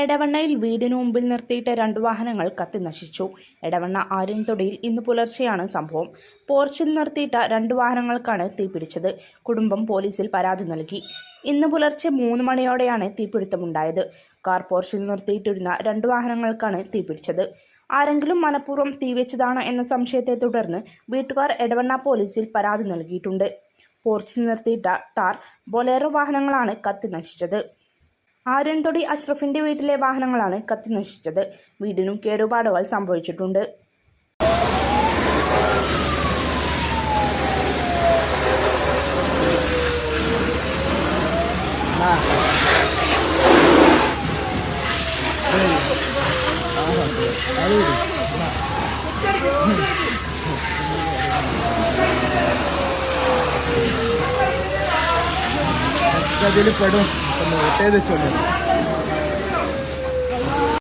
എടവണ്ണയിൽ വീടിനു മുമ്പിൽ നിർത്തിയിട്ട രണ്ട് വാഹനങ്ങൾ കത്തി നശിച്ചു. എടവണ്ണ ആര്യൻതൊടിയിൽ ഇന്ന് പുലർച്ചെയാണ് സംഭവം. പോർച്ചിൽ നിർത്തിയിട്ട രണ്ട് വാഹനങ്ങൾക്കാണ് തീപിടിച്ചത്. കുടുംബം പോലീസിൽ പരാതി നൽകി. ഇന്ന് പുലർച്ചെ മൂന്ന് മണിയോടെയാണ് തീപിടുത്തമുണ്ടായത്. കാർ പോർച്ചിൽ നിർത്തിയിട്ടിരുന്ന രണ്ട് വാഹനങ്ങൾക്കാണ് തീപിടിച്ചത്. ആരെങ്കിലും മനഃപൂർവം തീവെച്ചതാണ് എന്ന സംശയത്തെ തുടർന്ന് വീട്ടുകാർ എടവണ്ണ പോലീസിൽ പരാതി നൽകിയിട്ടുണ്ട്. പോർച്ചിൽ നിർത്തിയിട്ട ടാർ ബൊലേറോ വാഹനങ്ങളാണ് കത്തിനശിച്ചത് ആര്യൻതൊടി അഷ്റഫിന്റെ വീട്ടിലെ വാഹനങ്ങളാണ് കത്തിനശിച്ചത്. വീടിനും കേടുപാടുകൾ സംഭവിച്ചിട്ടുണ്ട്. അതിൽ പെടും. 我待在家里。